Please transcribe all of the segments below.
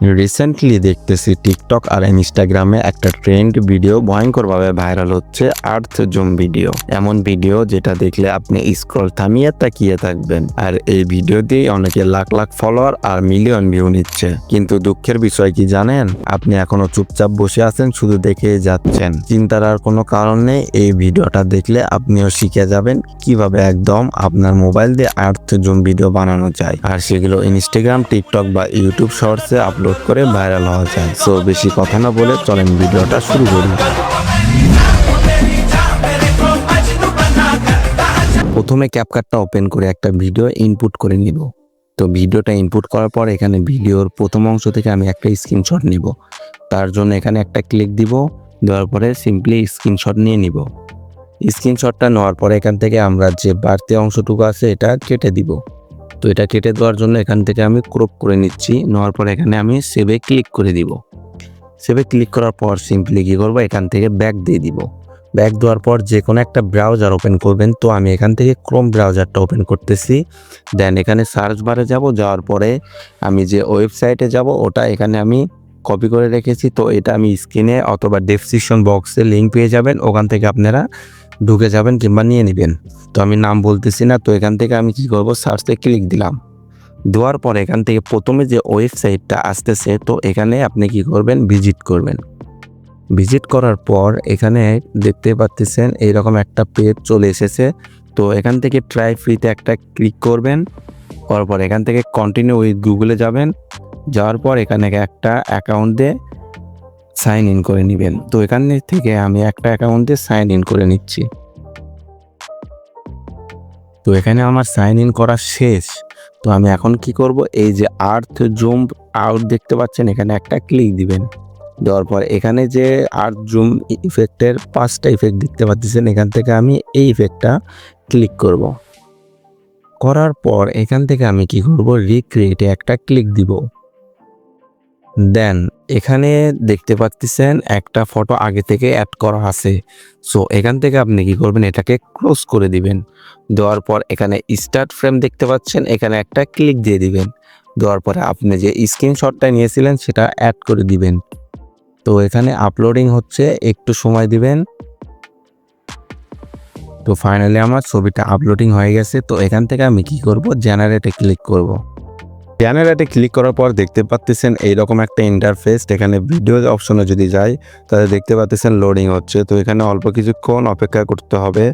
Recently দেখতেছি TikTok আর ইনস্টাগ্রামে একটা ট্রেন্ড ভিডিও ভয়ঙ্করভাবে ভাইরাল হচ্ছে আর্থ জুম ভিডিও এমন ভিডিও যেটা দেখলে আপনি স্ক্রল থামিয়ে তাকিয়ে থাকবেন। আর এই ভিডিও দিয়ে অনেকে লাখ লাখ ফলোয়ার আর মিলিয়ন ভিউ নিচ্ছে। কিন্তু দুঃখের বিষয় কি জানেন? আপনি এখনও চুপচাপ বসে আছেন, শুধু দেখে যাচ্ছেন। চিন্তার আর কোনো কারণ নেই, এই ভিডিওটা দেখলে আপনিও শিখে যাবেন কীভাবে একদম আপনার মোবাইল দিয়ে আর্থ জুম ভিডিও বানানো যায়। আর সেগুলো ইনস্টাগ্রাম টিকটক বা ইউটিউব শর্টসে আপলোড করে ভাইরাল হওয়া যায় সো বেশি কথা না বলে চলেন ভিডিওটা শুরু করি। প্রথমে ক্যাপকাটটা ওপেন করে একটা ভিডিও ইনপুট করে নিব। তো ভিডিওটা ইনপুট করার পর এখানে ভিডিওর প্রথম অংশ থেকে আমি একটা স্ক্রিনশট নিব। তার জন্য এখানে একটা ক্লিক দিব, দেওয়ার পরে সিম্পলি স্ক্রিনশট নিয়ে নিব। স্ক্রিনশটটা নেওয়ার পরে এখান থেকে আমরা যে বাড়তি অংশটুকু আছে এটা কেটে দিব। তো এটা কেটে দেওয়ার জন্য এখান থেকে আমি ক্রপ করে নিচ্ছি। নেওয়ার পর এখানে আমি সেভে ক্লিক করে দিব। সেভে ক্লিক করার পর সিম্পলি কী করব? এখান থেকে ব্যাক দিয়ে দিব। ব্যাক দেওয়ার পর যে কোনো একটা ব্রাউজার ওপেন করবেন। তো আমি এখান থেকে ক্রোম ব্রাউজারটা ওপেন করতেছি। দেন এখানে সার্চ বারে যাব। যাওয়ার পরে আমি যে ওয়েবসাইটে যাব, ওটা এখানে আমি কপি করে রেখেছি, তো এটা আমি স্ক্রিনে অথবা ডেসক্রিপশন বক্সে লিঙ্ক পেয়ে যাবেন, ওখান থেকে আপনারা ঢুকে যাবেন কিংবা নিয়ে নেবেন। তো আমি নাম বলতেছি না, তো এখান থেকে আমি কি করব? সার্চে ক্লিক দিলাম। দেওয়ার পর এখান থেকে প্রথমে যে ওয়েবসাইটটা আসতেছে, তো এখানে আপনি কি করবেন? ভিজিট করবেন। ভিজিট করার পর এখানে দেখতে পাচ্ছেন এইরকম একটা পেজ চলে এসেছে। তো এখান থেকে ট্রাই ফ্রিতে একটা ক্লিক করবেন, করার পর এখান থেকে কন্টিনিউ উইথ গুগলে যাবেন। যাওয়ার পর এখানে একটা অ্যাকাউন্ট দিয়ে সাইন ইন করে নেবেন। তো এখান থেকে আমি একটা অ্যাকাউন্ট দিয়ে সাইন ইন করে নিচ্ছি। তো এখানে আমার সাইন ইন করা শেষ। তো আমি এখন কি করব? এই যে আর্থ জুম আউট দেখতে পাচ্ছেন, এখানে একটা ক্লিক দিবেন। দেওয়ার পর এখানে যে আর্থ জুম ইফেক্টের পাঁচটা ইফেক্ট দেখতে পাচ্ছেন, এখান থেকে আমি এই ইফেক্টটা ক্লিক করব। করার পর এখান থেকে আমি কি করব? রিক্রিয়েটে একটা ক্লিক দিব। দেন, এখানে দেখতে পাচ্ছেন একটা ফটো আগে থেকে অ্যাড করা আছে। সো এখান থেকে আপনি কি করবেন? এটাকে ক্লোজ করে দিবেন। দেওয়ার পর এখানে স্টার্ট ফ্রেম দেখতে পাচ্ছেন, এখানে একটা ক্লিক দিয়ে দিবেন। দেওয়ার পরে আপনি যে স্ক্রিনশটটা নিয়েছিলেন, সেটা অ্যাড করে দিবেন। তো, এখানে আপলোডিং হচ্ছে, একটু সময় দিবেন। তো ফাইনালি আমার ছবিটা আপলোডিং হয়ে গেছে। তো, এখান থেকে আমি কি করব? জেনারেটে ক্লিক করব। জেনারেটে ক্লিক করার পর দেখতে পাচ্ছেন এইরকম একটা ইন্টারফেস এখানে ভিডিও অপশনে যদি যাই, তাহলে দেখতে পাচ্ছেন লোডিং হচ্ছে। তো এখানে অল্প কিছুক্ষণ অপেক্ষা করতে হবে।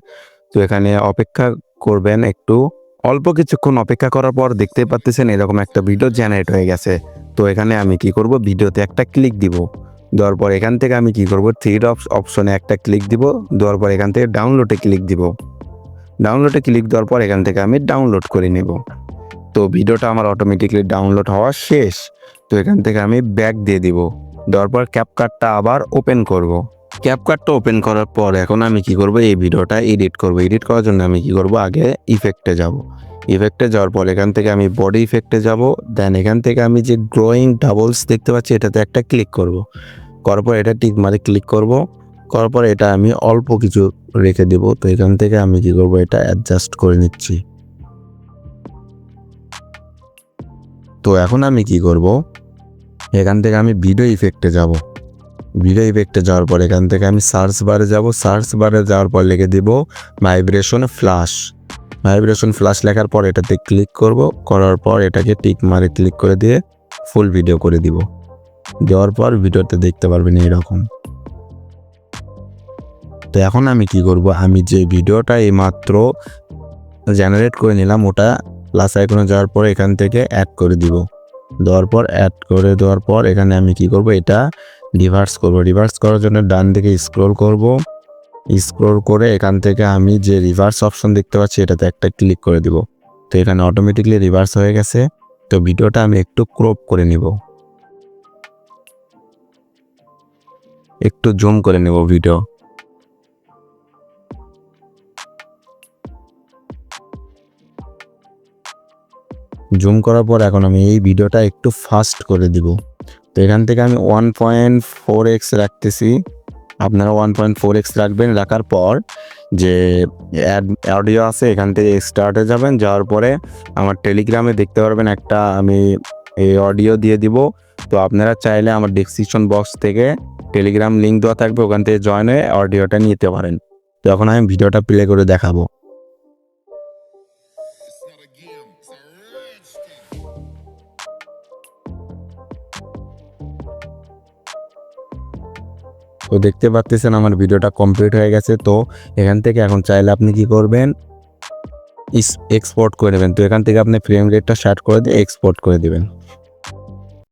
তো এখানে অপেক্ষা করবেন একটু। অল্প কিছুক্ষণ অপেক্ষা করার পর দেখতে পাচ্ছেন এরকম একটা ভিডিও জেনারেট হয়ে গেছে। তো এখানে আমি কি করব? ভিডিওতে একটা ক্লিক দিব। দেওয়ার পর এখান থেকে আমি কি করব? থ্রি অপশনে একটা ক্লিক দিব। দেওয়ার পর এখান থেকে ডাউনলোডে ক্লিক দিব। ডাউনলোডে ক্লিক দেওয়ার পর এখান থেকে আমি ডাউনলোড করে নেব। তো ভিডিওটা আমার অটোমেটিকলি ডাউনলোড হওয়া শেষ। তো এখান থেকে আমি ব্যাক দিয়ে দিব। দেওয়ার পর ক্যাপকার্টটা আবার ওপেন করব। ক্যাপকার্টটা ওপেন করার পর এখন আমি কি করব? এই ভিডিওটা এডিট করব। এডিট করার জন্য আমি কি করব? আগে ইফেক্টে যাব। ইফেক্টে যাওয়ার পর এখান থেকে আমি বডি ইফেক্টে যাব। দেন এখান থেকে আমি যে গ্রোয়িং ডাবলস দেখতে পাচ্ছি, এটাতে একটা ক্লিক করব। করার পর এটা টিক মারে ক্লিক করব। করার পর এটা আমি অল্প কিছু রেখে দেব। তো এখান থেকে আমি কি করব? এটা অ্যাডজাস্ট করে নিচ্ছি। তো এখন আমি কি করব? এখান থেকে আমি ভিডিও ইফেক্টে যাব। ভিডিও ইফেক্টে যাওয়ার পর এখান থেকে আমি সার্চ বারে যাব। সার্চ বারে যাওয়ার পর লিখে দিব ভাইব্রেশন ফ্ল্যাশ ভাইব্রেশন ফ্ল্যাশ লেখার পর এটাতে ক্লিক করব। করার পর এটাকে টিক মারে ক্লিক করে দিয়ে ফুল ভিডিও করে দিব। দেওয়ার পর ভিডিওতে দেখতে পারবেন এইরকম। তো এখন আমি কি করব? আমি যে ভিডিওটা এইমাত্র জেনারেট করে নিলাম, ওটা প্লাস আইকনে যাওয়ার পর এখান থেকে অ্যাড করে দিব। দেওয়ার পর অ্যাড করে দেওয়ার পর এখানে আমি কি করব? এটা রিভার্স করব। রিভার্স করার জন্য ডান দিকে স্ক্রল করব। স্ক্রল করে এখান থেকে আমি যে রিভার্স অপশন দেখতে পাচ্ছি, এটাতে একটা ক্লিক করে দিব। তো এখানে অটোমেটিকলি রিভার্স হয়ে গেছে। তো ভিডিওটা আমি একটু ক্রপ করে নিব। একটু জুম করে নেব ভিডিও জুম করার পর এখন আমি এই ভিডিওটা একটু ফাস্ট করে দিব। তো এখান থেকে আমি ওয়ান পয়েন্ট ফোর এক্স রাখতেছি। আপনারা ওয়ান পয়েন্ট ফোর এক্স রাখবেন, রাখার পর যে অডিও আছে, এখান থেকে স্টার্টে যাবেন। যাওয়ার পরে আমার টেলিগ্রামে দেখতে পারবেন একটা আমি এই অডিও দিয়ে দিব। তো আপনারা চাইলে আমার ডিসক্রিপশন বক্স থেকে টেলিগ্রাম লিঙ্ক দেওয়া থাকবে, ওখান থেকে জয়েন হয়ে অডিওটা নিতে পারেন। যখন আমি ভিডিওটা প্লে করে দেখাবো। তো দেখতে পাচ্ছেন আমার ভিডিওটা কমপ্লিট হয়ে গেছে। তো এখান থেকে এখন চাইলে আপনি কি করবেন? এক্সপোর্ট করে নেবেন। তো এখান থেকে আপনি ফ্রেম রেটটা স্টার্ট করে দিয়ে এক্সপোর্ট করে দিবেন।